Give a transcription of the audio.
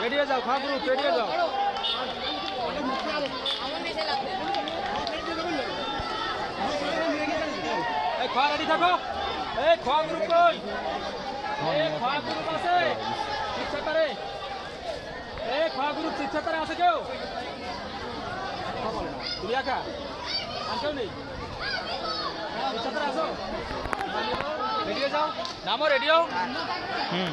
সাবাস সাকিবুল সাবাস সুজা যা এ খা গ্রুপ রেডি হয়ে যাও খা গ্রুপ রেডি হয়ে যাও। এই খা রেডি থাকো। এই খা গ্রুপ কই? এই খা গ্রুপ আছে। করে। এই খা গ্রুপ করে আছে কেউ? তুমি একা আর নেই করে আসো রেডি হয়ে যাও। নামো, রেডি হও। হুম।